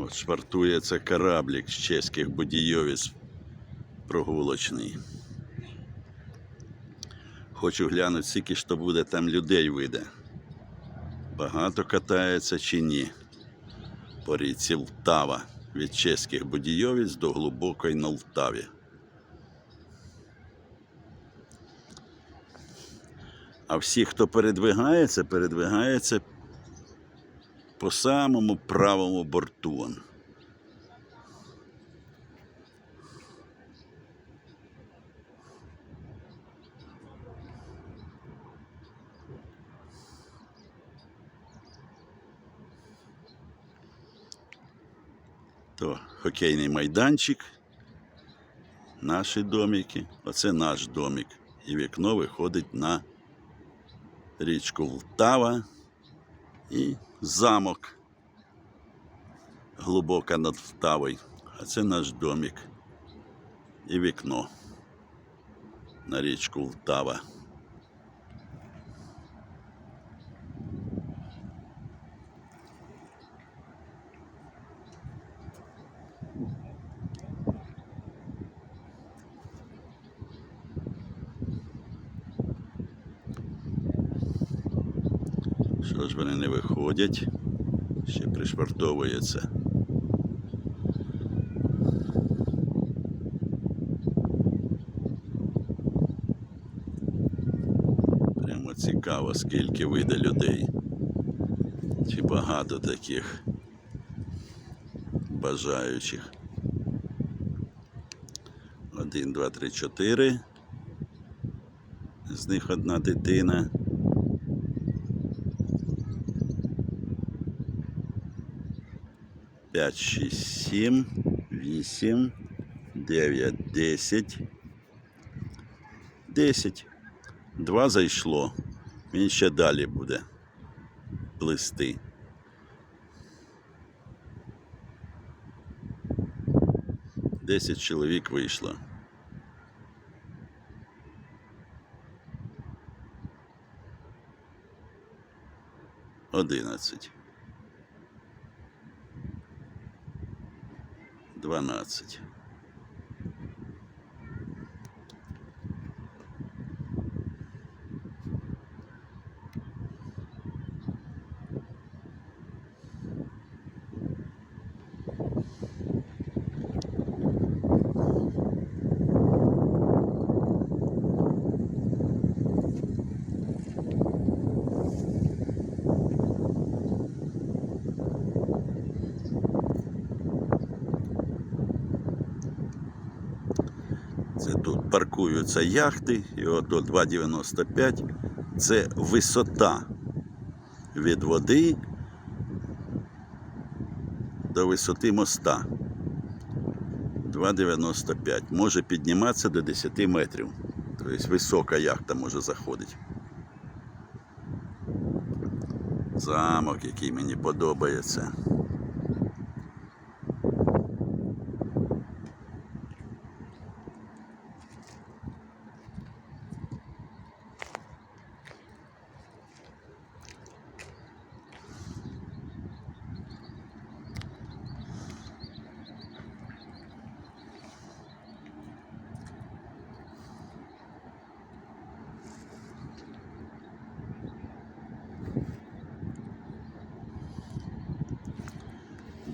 От швартується кораблік з чеських будійовіць прогулочний. Хочу глянути, скільки ж то буде там людей вийде. Багато катається чи ні. По річці Лтава від чеських будійовіць до глибокої на Лтаві. А всі, хто передвигається, передвигається по самому правому борту. То хокейний майданчик, наші домики, оце наш домик. І вікно виходить на річку Лтава і замок глибоко над Втавою. А це наш домик і вікно на річку Лтава. Що ж вони не виходять? Ще пришвартовується. Прямо цікаво, скільки вийде людей. Чи багато таких бажаючих. Один, два, три, чотири. З них одна дитина. П'ять, шість, сім, вісім, дев'ять, десять. Десять. Два зайшло. Він ще далі буде плисти. Десять чоловік вийшло. Одинадцять. Дванадцять. Це тут паркуються яхти, і от 2,95 це висота від води до висоти моста. 2,95. Може підніматися до 10 метрів. Тобто висока яхта може заходити. Замок, який мені подобається.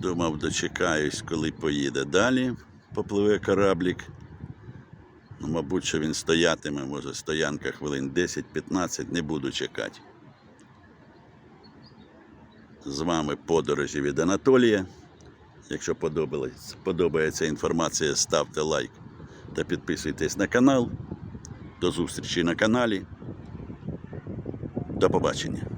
Думав, дочекаюсь, коли поїде далі, попливе кораблік. Ну, мабуть, що він стоятиме, може, стоянка хвилин 10-15, не буду чекати. З вами подорожі від Анатолія. Якщо подобалось- подобається інформація, ставте лайк та підписуйтесь на канал. До зустрічі на каналі. До побачення.